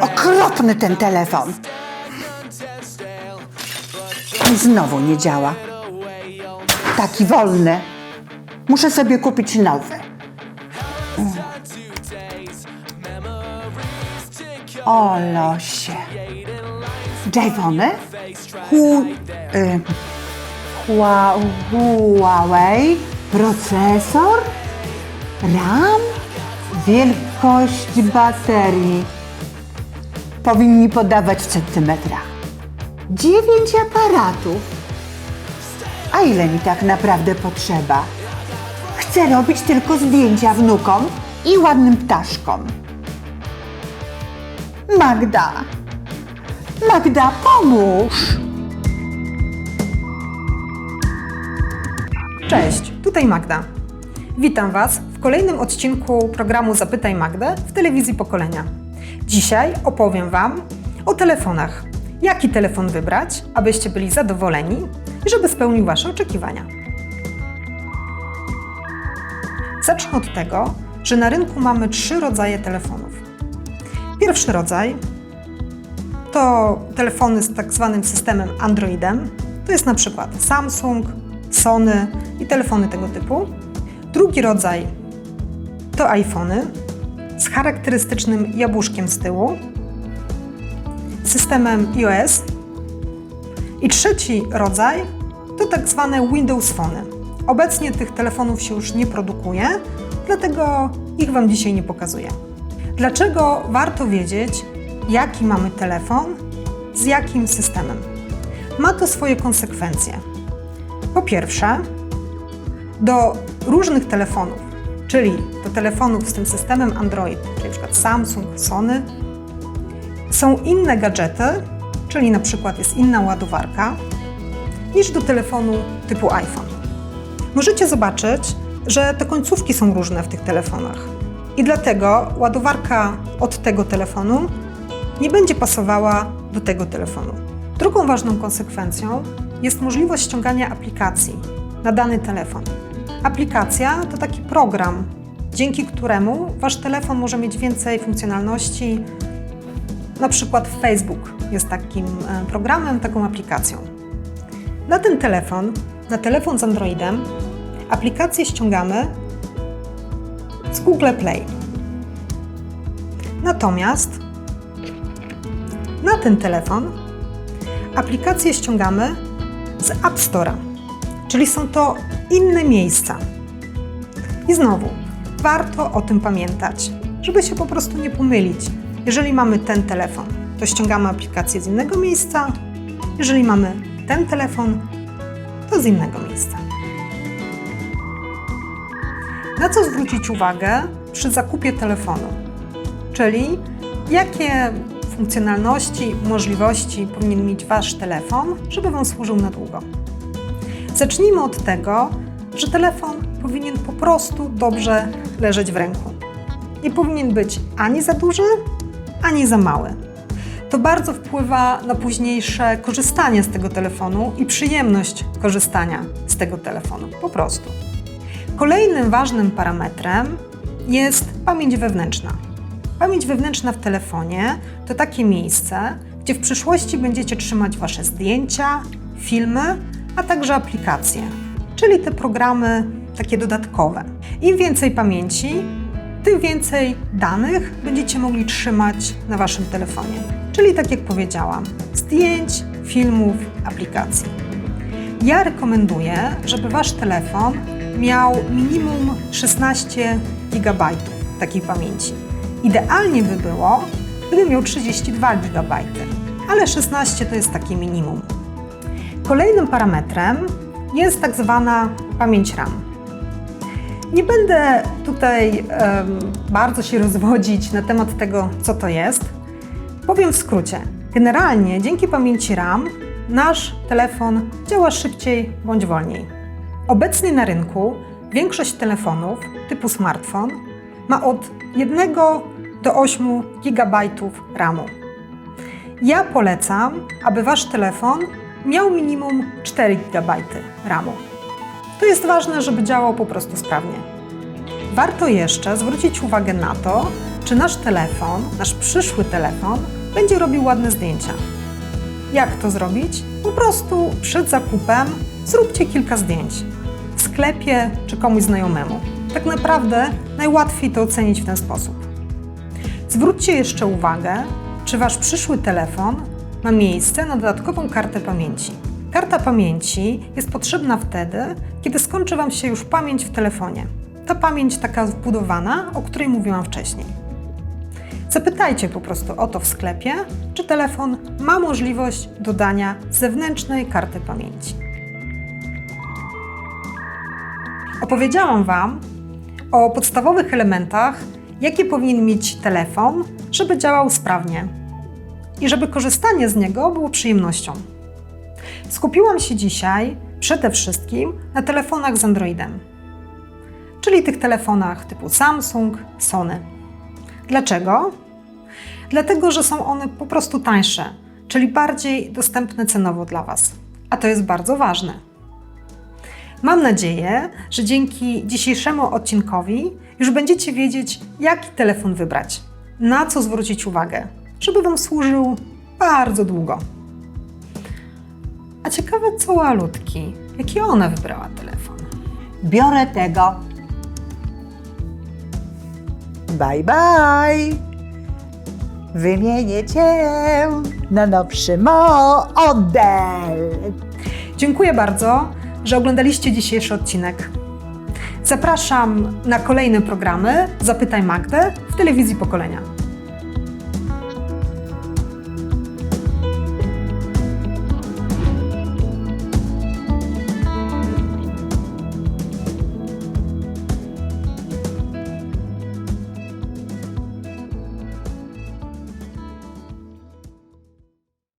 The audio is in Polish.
Okropny ten telefon. Znowu nie działa. Taki wolny. Muszę sobie kupić nowy. O losie. Javony? Hu... Y, Hua, Huawei? Procesor? RAM? Wielkość baterii. Powinni podawać w centymetrach. Dziewięć aparatów. A ile mi tak naprawdę potrzeba? Chcę robić tylko zdjęcia wnukom i ładnym ptaszkom. Magda! Magda, pomóż! Cześć, tutaj Magda. Witam Was kolejnym odcinku programu Zapytaj Magdę w telewizji Pokolenia. Dzisiaj opowiem Wam o telefonach. Jaki telefon wybrać, abyście byli zadowoleni i żeby spełnił Wasze oczekiwania. Zacznę od tego, że na rynku mamy trzy rodzaje telefonów. Pierwszy rodzaj to telefony z tak zwanym systemem Androidem. To jest na przykład Samsung, Sony i telefony tego typu. Drugi rodzaj to iPhony z charakterystycznym jabłuszkiem z tyłu, systemem iOS. I trzeci rodzaj to tak zwane Windows Phone. Obecnie tych telefonów się już nie produkuje, dlatego ich Wam dzisiaj nie pokazuję. Dlaczego warto wiedzieć, jaki mamy telefon, z jakim systemem? Ma to swoje konsekwencje. Po pierwsze, do różnych telefonów, czyli do telefonów z tym systemem Android, czyli np. Samsung, Sony, są inne gadżety, czyli na przykład jest inna ładowarka, niż do telefonu typu iPhone. Możecie zobaczyć, że te końcówki są różne w tych telefonach. I dlatego ładowarka od tego telefonu nie będzie pasowała do tego telefonu. Drugą ważną konsekwencją jest możliwość ściągania aplikacji na dany telefon. Aplikacja to taki program, dzięki któremu Wasz telefon może mieć więcej funkcjonalności. Na przykład Facebook jest takim e, programem, taką aplikacją. Na ten telefon, na telefon z Androidem, aplikację ściągamy z Google Play. Natomiast na ten telefon aplikację ściągamy z App Store'a, czyli są to inne miejsca. I znowu, warto o tym pamiętać, żeby się po prostu nie pomylić. Jeżeli mamy ten telefon, to ściągamy aplikację z innego miejsca. Jeżeli mamy ten telefon, to z innego miejsca. Na co zwrócić uwagę przy zakupie telefonu? Czyli jakie funkcjonalności, możliwości powinien mieć Wasz telefon, żeby Wam służył na długo. Zacznijmy od tego, że telefon powinien po prostu dobrze leżeć w ręku. Nie powinien być ani za duży, ani za mały. To bardzo wpływa na późniejsze korzystanie z tego telefonu i przyjemność korzystania z tego telefonu. Po prostu. Kolejnym ważnym parametrem jest pamięć wewnętrzna. Pamięć wewnętrzna w telefonie to takie miejsce, gdzie w przyszłości będziecie trzymać Wasze zdjęcia, filmy, a także aplikacje, czyli te programy takie dodatkowe. Im więcej pamięci, tym więcej danych będziecie mogli trzymać na Waszym telefonie. Czyli tak jak powiedziałam, zdjęć, filmów, aplikacji. Ja rekomenduję, żeby Wasz telefon miał minimum 16 GB takiej pamięci. Idealnie by było, gdyby miał 32 GB, ale 16 to jest takie minimum. Kolejnym parametrem jest tak zwana pamięć RAM. Nie będę tutaj um, bardzo się rozwodzić na temat tego, co to jest. Powiem w skrócie. Generalnie dzięki pamięci RAM nasz telefon działa szybciej bądź wolniej. Obecnie na rynku większość telefonów typu smartfon ma od 1 do 8 GB RAMu. Ja polecam, aby Wasz telefon miał minimum 4 GB RAMu. To jest ważne, żeby działał po prostu sprawnie. Warto jeszcze zwrócić uwagę na to, czy nasz telefon, nasz przyszły telefon, będzie robił ładne zdjęcia. Jak to zrobić? Po prostu przed zakupem zróbcie kilka zdjęć w sklepie czy komuś znajomemu. Tak naprawdę najłatwiej to ocenić w ten sposób. Zwróćcie jeszcze uwagę, czy Wasz przyszły telefon ma miejsce na dodatkową kartę pamięci. Karta pamięci jest potrzebna wtedy, kiedy skończy Wam się już pamięć w telefonie. Ta pamięć taka wbudowana, o której mówiłam wcześniej. Zapytajcie po prostu o to w sklepie, czy telefon ma możliwość dodania zewnętrznej karty pamięci. Opowiedziałam Wam o podstawowych elementach, jakie powinien mieć telefon, żeby działał sprawnie i żeby korzystanie z niego było przyjemnością. Skupiłam się dzisiaj przede wszystkim na telefonach z Androidem, czyli tych telefonach typu Samsung, Sony. Dlaczego? Dlatego, że są one po prostu tańsze, czyli bardziej dostępne cenowo dla Was. A to jest bardzo ważne. Mam nadzieję, że dzięki dzisiejszemu odcinkowi już będziecie wiedzieć, jaki telefon wybrać, na co zwrócić uwagę, żeby Wam służył bardzo długo. A ciekawe, co u Alutki, jaki ona wybrała telefon. Biorę tego. Bye, bye. Wymienię cię na nowszy model. Dziękuję bardzo, że oglądaliście dzisiejszy odcinek. Zapraszam na kolejne programy Zapytaj Magdę w telewizji pokolenia.